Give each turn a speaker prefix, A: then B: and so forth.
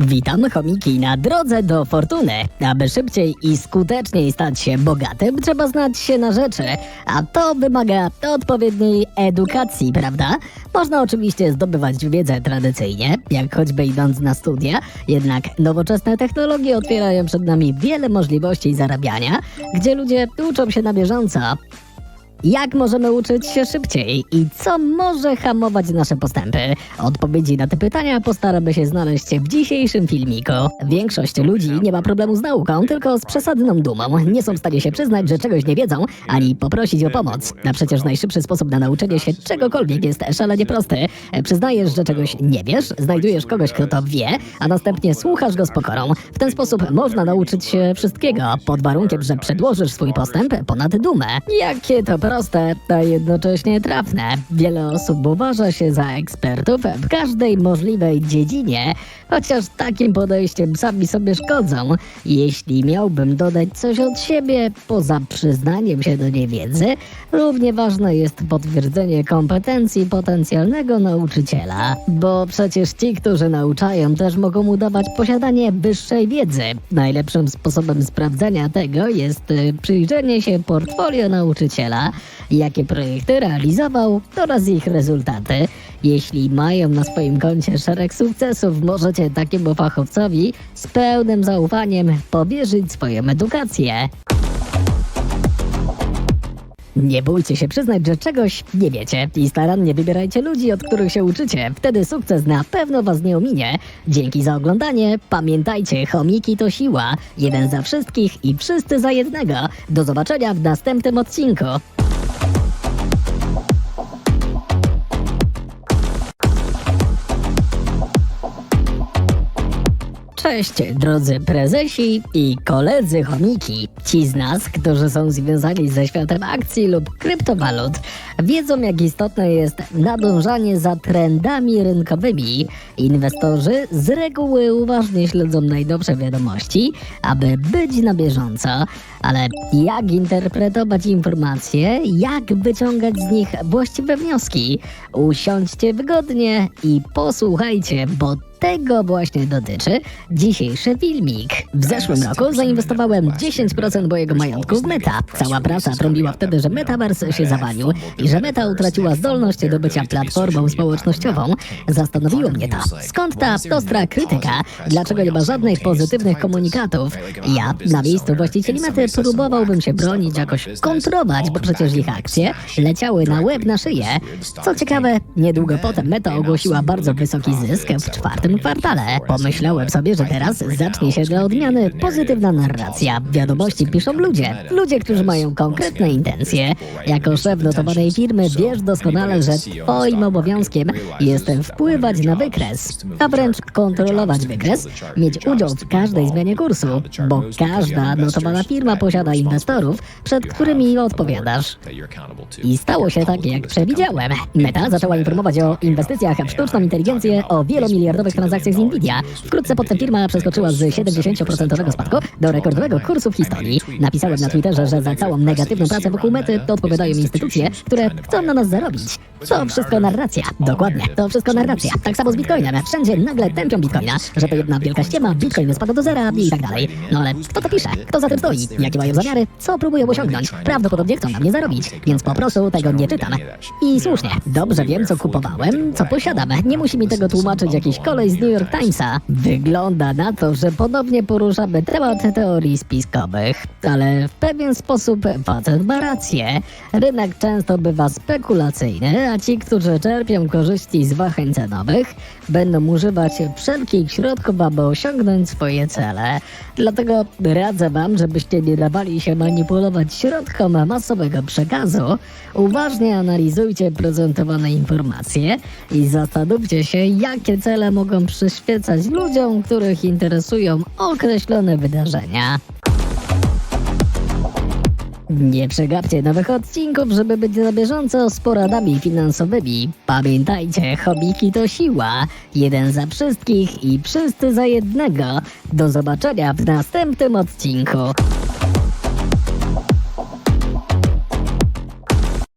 A: Witam chomiki na drodze do fortuny. Aby szybciej i skuteczniej stać się bogatym, trzeba znać się na rzeczy, a to wymaga odpowiedniej edukacji, prawda? Można oczywiście zdobywać wiedzę tradycyjnie, jak choćby idąc na studia, jednak nowoczesne technologie otwierają przed nami wiele możliwości zarabiania, gdzie ludzie uczą się na bieżąco. Jak możemy uczyć się szybciej i co może hamować nasze postępy? Odpowiedzi na te pytania postaramy się znaleźć w dzisiejszym filmiku. Większość ludzi nie ma problemu z nauką, tylko z przesadną dumą. Nie są w stanie się przyznać, że czegoś nie wiedzą, ani poprosić o pomoc. A przecież najszybszy sposób na nauczenie się czegokolwiek jest szalenie prosty. Przyznajesz, że czegoś nie wiesz, znajdujesz kogoś, kto to wie, a następnie słuchasz go z pokorą. W ten sposób można nauczyć się wszystkiego, pod warunkiem, że przedłożysz swój postęp ponad dumę. Jakie to proste, a jednocześnie trafne. Wiele osób uważa się za ekspertów w każdej możliwej dziedzinie, chociaż takim podejściem sami sobie szkodzą. Jeśli miałbym dodać coś od siebie, poza przyznaniem się do niewiedzy, równie ważne jest potwierdzenie kompetencji potencjalnego nauczyciela. Bo przecież ci, którzy nauczają, też mogą udawać posiadanie wyższej wiedzy. Najlepszym sposobem sprawdzenia tego jest y, przyjrzenie się portfolio nauczyciela, jakie projekty realizował oraz ich rezultaty. Jeśli mają na swoim koncie szereg sukcesów, możecie takiemu fachowcowi z pełnym zaufaniem powierzyć swoją edukację. Nie bójcie się przyznać, że czegoś nie wiecie i starannie wybierajcie ludzi, od których się uczycie. Wtedy sukces na pewno was nie ominie. Dzięki za oglądanie. Pamiętajcie, chomiki to siła. Jeden za wszystkich i wszyscy za jednego. Do zobaczenia w następnym odcinku. Cześć, drodzy prezesi i koledzy chomiki. Ci z nas, którzy są związani ze światem akcji lub kryptowalut, wiedzą, jak istotne jest nadążanie za trendami rynkowymi. Inwestorzy z reguły uważnie śledzą najnowsze wiadomości, aby być na bieżąco. Ale jak interpretować informacje, jak wyciągać z nich właściwe wnioski? Usiądźcie wygodnie i posłuchajcie, bo tego właśnie dotyczy dzisiejszy filmik. W zeszłym roku zainwestowałem 10% mojego majątku w Meta. Cała prasa trąbiła wtedy, że Metaverse się zawalił i że Meta utraciła zdolność do bycia platformą społecznościową. Zastanowiło mnie to. Skąd ta ostra krytyka? Dlaczego nie ma żadnych pozytywnych komunikatów? Ja na miejscu właścicieli Mety próbowałbym się bronić, jakoś kontrować, bo przecież ich akcje leciały na łeb na szyję. Co ciekawe, niedługo potem Meta ogłosiła bardzo wysoki zysk w czwartym kwartale. Pomyślałem sobie, że teraz zacznie się dla odmiany pozytywna narracja. Wiadomości piszą ludzie. Ludzie, którzy mają konkretne intencje. Jako szef notowanej firmy wiesz doskonale, że twoim obowiązkiem jest wpływać na wykres, a wręcz kontrolować wykres, mieć udział w każdej zmianie kursu, bo każda notowana firma posiada inwestorów, przed którymi odpowiadasz. I stało się tak, jak przewidziałem. Meta zaczęła informować o inwestycjach w sztuczną inteligencję, o wielomiliardowych transakcjach z Nvidia. Wkrótce potem firma przeskoczyła z 70% spadku do rekordowego kursu w historii. Napisałem na Twitterze, że za całą negatywną pracę wokół Mety odpowiadają instytucje, które chcą na nas zarobić. To wszystko narracja. Dokładnie, to wszystko narracja. Tak samo z Bitcoinem. Wszędzie nagle tępią Bitcoina, że to jedna wielka ściema, Bitcoin spada do zera i tak dalej. No ale kto to pisze? Kto za tym stoi? Jakie mają zamiary? Co próbują osiągnąć? Prawdopodobnie chcą na mnie zarobić, więc po prostu tego nie czytam. I słusznie, dobrze wiem, co kupowałem, co posiadam. Nie musi mi tego tłumaczyć jakiś kolej z New York Timesa. Wygląda na to, że ponownie poruszamy temat teorii spiskowych, ale w pewien sposób facet ma rację. Rynek często bywa spekulacyjny, a ci, którzy czerpią korzyści z wahań cenowych, będą używać wszelkich środków, aby osiągnąć swoje cele. Dlatego radzę wam, żebyście nie dawali się manipulować środkom masowego przekazu. Uważnie analizujcie prezentowane informacje i zastanówcie się, jakie cele mogą przyświecać ludziom, których interesują określone wydarzenia. Nie przegapcie nowych odcinków, żeby być na bieżąco z poradami finansowymi. Pamiętajcie, chomiki to siła. Jeden za wszystkich i wszyscy za jednego. Do zobaczenia w następnym odcinku.